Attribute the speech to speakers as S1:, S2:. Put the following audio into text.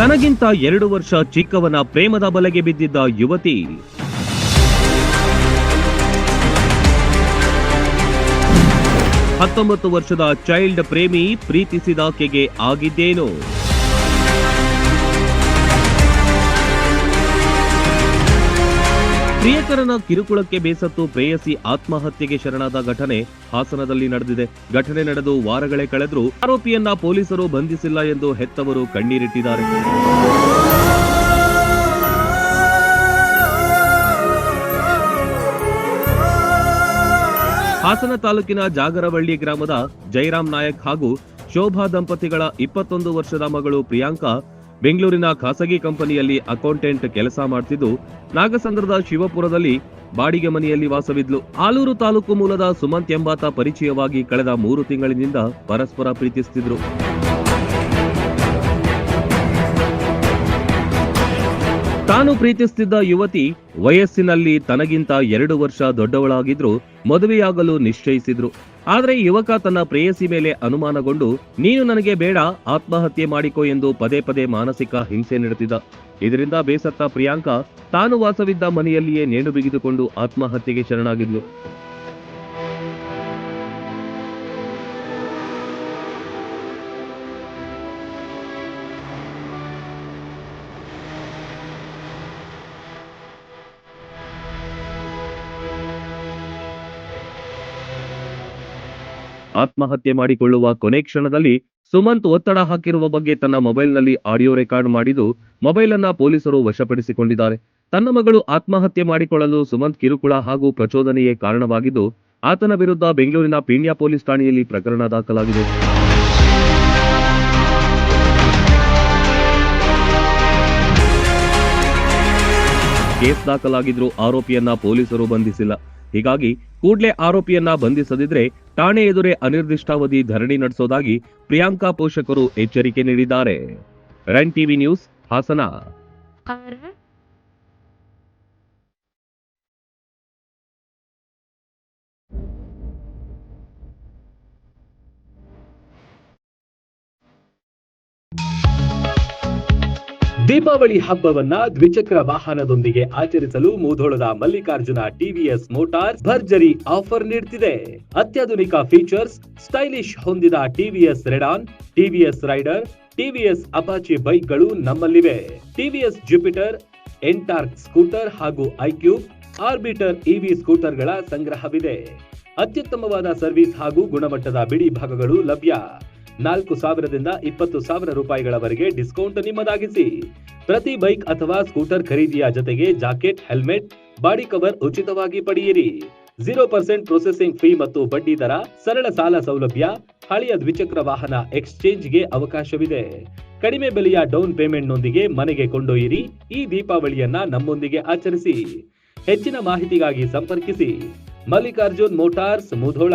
S1: ತನಗಿಂತ ಎರಡು ವರ್ಷ ಚಿಕ್ಕವನ ಪ್ರೇಮದ ಬಲೆಗೆ ಬಿದ್ದಿದ್ದ ಯುವತಿ. ಹತ್ತೊಂಬತ್ತು ವರ್ಷದ ಚೈಲ್ಡ್ ಪ್ರೇಮಿ ಪ್ರೀತಿಸಿದಾಕೆಗೆ ಆಗಿದ್ದೇನು? ಪ್ರಿಯಕರನ ಕಿರುಕುಳಕ್ಕೆ ಬೇಸತ್ತು ಪ್ರೇಯಸಿ ಆತ್ಮಹತ್ಯೆಗೆ ಶರಣಾದ ಘಟನೆ ಹಾಸನದಲ್ಲಿ ನಡೆದಿದೆ. ಘಟನೆ ನಡೆದು ವಾರಗಳೇ ಕಳೆದರೂ ಆರೋಪಿಯನ್ನ ಪೊಲೀಸರು ಬಂಧಿಸಿಲ್ಲ ಎಂದು ಹೆತ್ತವರು ಕಣ್ಣೀರಿಟ್ಟಿದ್ದಾರೆ. ಹಾಸನ ತಾಲೂಕಿನ ಜಾಗರವಳ್ಳಿ ಗ್ರಾಮದ ಜೈರಾಮ್ ನಾಯಕ್ ಹಾಗೂ ಶೋಭಾ ದಂಪತಿಗಳ ಇಪ್ಪತ್ತೊಂದು ವರ್ಷದ ಮಗಳು ಪ್ರಿಯಾಂಕಾ ಬೆಂಗಳೂರಿನ ಖಾಸಗಿ ಕಂಪನಿಯಲ್ಲಿ ಅಕೌಂಟೆಂಟ್ ಕೆಲಸ ಮಾಡ್ತಿದ್ದು ನಾಗಸಂದ್ರದ ಶಿವಪುರದಲ್ಲಿ ಬಾಡಿಗೆ ಮನೆಯಲ್ಲಿ ವಾಸವಿದ್ಲು. ಆಲೂರು ತಾಲೂಕು ಮೂಲದ ಸುಮಂತ್ ಎಂಬಾತ ಪರಿಚಯವಾಗಿ ಕಳೆದ ಮೂರು ತಿಂಗಳಿನಿಂದ ಪರಸ್ಪರ ಪ್ರೀತಿಸುತ್ತಿದ್ರು ತಾನು ಪ್ರೀತಿಸುತ್ತಿದ್ದ ಯುವತಿ ವಯಸ್ಸಿನಲ್ಲಿ ತನಗಿಂತ ಎರಡು ವರ್ಷ ದೊಡ್ಡವಳಾಗಿದ್ರು ಮದುವೆಯಾಗಲು ನಿಶ್ಚಯಿಸಿದ್ರು. ಆದರೆ ಯುವಕ ತನ್ನ ಪ್ರೇಯಸಿ ಮೇಲೆ ಅನುಮಾನಗೊಂಡು, ನೀನು ನನಗೆ ಬೇಡ, ಆತ್ಮಹತ್ಯೆ ಮಾಡಿಕೊ ಎಂದು ಪದೇ ಪದೇ ಮಾನಸಿಕ ಹಿಂಸೆ ನೀಡುತ್ತಿದ್ದ. ಇದರಿಂದ ಬೇಸತ್ತ ಪ್ರಿಯಾಂಕಾ ತಾನು ವಾಸವಿದ್ದ ಮನೆಯಲ್ಲಿಯೇ ನೇಣು ಬಿಗಿದುಕೊಂಡು ಆತ್ಮಹತ್ಯೆಗೆ ಶರಣಾಗಿದ್ಲು. ಆತ್ಮಹತ್ಯೆ ಮಾಡಿಕೊಳ್ಳುವ ಕೊನೆ ಕ್ಷಣದಲ್ಲಿ ಸುಮಂತ್ ಒತ್ತಡ ಹಾಕಿರುವ ಬಗ್ಗೆ ತನ್ನ ಮೊಬೈಲ್ನಲ್ಲಿ ಆಡಿಯೋ ರೆಕಾರ್ಡ್ ಮಾಡಿದ್ದು ಮೊಬೈಲ್ ಅನ್ನ ಪೊಲೀಸರು ವಶಪಡಿಸಿಕೊಂಡಿದ್ದಾರೆ. ತನ್ನ ಮಗಳು ಆತ್ಮಹತ್ಯೆ ಮಾಡಿಕೊಳ್ಳಲು ಸುಮಂತ್ ಕಿರುಕುಳ ಹಾಗೂ ಪ್ರಚೋದನೆಯೇ ಕಾರಣವಾಗಿದ್ದು, ಆತನ ವಿರುದ್ಧ ಬೆಂಗಳೂರಿನ ಪೀಣ್ಯ ಪೊಲೀಸ್ ಠಾಣೆಯಲ್ಲಿ ಪ್ರಕರಣ ದಾಖಲಾಗಿದೆ. ಕೇಸ್ ದಾಖಲಾಗಿದ್ರೂ ಆರೋಪಿಯನ್ನ ಪೊಲೀಸರು ಬಂಧಿಸಿಲ್ಲ. ಹೀಗಾಗಿ ಕೂಡಲೇ ಆರೋಪಿಯನ್ನ ಬಂಧಿಸದಿದ್ರೆ ಠಾಣೆ ಎದುರೇ ಅನಿರ್ದಿಷ್ಟಾವಧಿ ಧರಣಿ ನಡೆಸೋದಾಗಿ ಪ್ರಿಯಾಂಕಾ ಪೋಷಕರು ಎಚ್ಚರಿಕೆ ನೀಡಿದ್ದಾರೆ. Run TV news Hassan.
S2: Deepavali ಹಬ್ಬವನ್ನ ದ್ವಿಚಕ್ರ ವಾಹನದೊಂದಿಗೆ ಆಚರಿಸಲು ಮೂಧೋಳದ ಮಲ್ಲಿಕಾರ್ಜುನ ಟಿವಿಎಸ್ ಮೋಟಾರ್ಸ್ ಭರ್ಜರಿ ಆಫರ್ ನೀಡುತ್ತಿದೆ ಅತ್ಯಾಧುನಿಕ ಫೀಚರ್ಸ್ ಸ್ಟೈಲಿಶ್ ಹೊಂದಿದ TVS Radeon TVS Raider TVS Apache ಬೈಕ್ಗಳು ನಮ್ಮಲ್ಲಿವೆ. ಟಿವಿಎಸ್ ಜುಪಿಟರ್ ಎಂಟಾರ್ಕ್ ಸ್ಕೂಟರ್ ಹಾಗೂ ಐಕ್ಯೂಬ್ ಆರ್ಬಿಟರ್ ಇವಿ ಸ್ಕೂಟರ್ಗಳ ಸಂಗ್ರಹವಿದೆ. ಅತ್ಯುತ್ತಮವಾದ ಸರ್ವಿಸ್ ಹಾಗೂ ಗುಣಮಟ್ಟದ ಬಿಡಿ ಭಾಗಗಳು ಲಭ್ಯ. ನಾಲ್ಕು ಸಾವಿರದಿಂದ ಇಪ್ಪತ್ತು ಸಾವಿರ ರೂಪಾಯಿಗಳವರೆಗೆ ಡಿಸ್ಕೌಂಟ್ ನಿಮ್ಮದಾಗಿಸಿ. ಪ್ರತಿ ಬೈಕ್ ಅಥವಾ ಸ್ಕೂಟರ್ ಖರೀದಿಯ ಜೊತೆಗೆ ಜಾಕೆಟ್, ಹೆಲ್ಮೆಟ್, ಬಾಡಿ ಕವರ್ ಉಚಿತವಾಗಿ ಪಡೆಯಿರಿ. ಜೀರೋ ಪರ್ಸೆಂಟ್ ಪ್ರೊಸೆಸಿಂಗ್ ಫೀ ಮತ್ತು ಬಡ್ಡಿ ದರ, ಸರಳ ಸಾಲ ಸೌಲಭ್ಯ, ಹಳೆಯ ದ್ವಿಚಕ್ರ ವಾಹನ ಎಕ್ಸ್ಚೇಂಜ್ಗೆ ಅವಕಾಶವಿದೆ. ಕಡಿಮೆ ಬೆಲೆಯ ಡೌನ್ ಪೇಮೆಂಟ್ನೊಂದಿಗೆ ಮನೆಗೆ ಕೊಂಡೊಯ್ಯಿರಿ. ಈ ದೀಪಾವಳಿಯನ್ನ ನಮ್ಮೊಂದಿಗೆ ಆಚರಿಸಿ. ಹೆಚ್ಚಿನ ಮಾಹಿತಿಗಾಗಿ ಸಂಪರ್ಕಿಸಿ. Mallikarjun motors, Mudhol.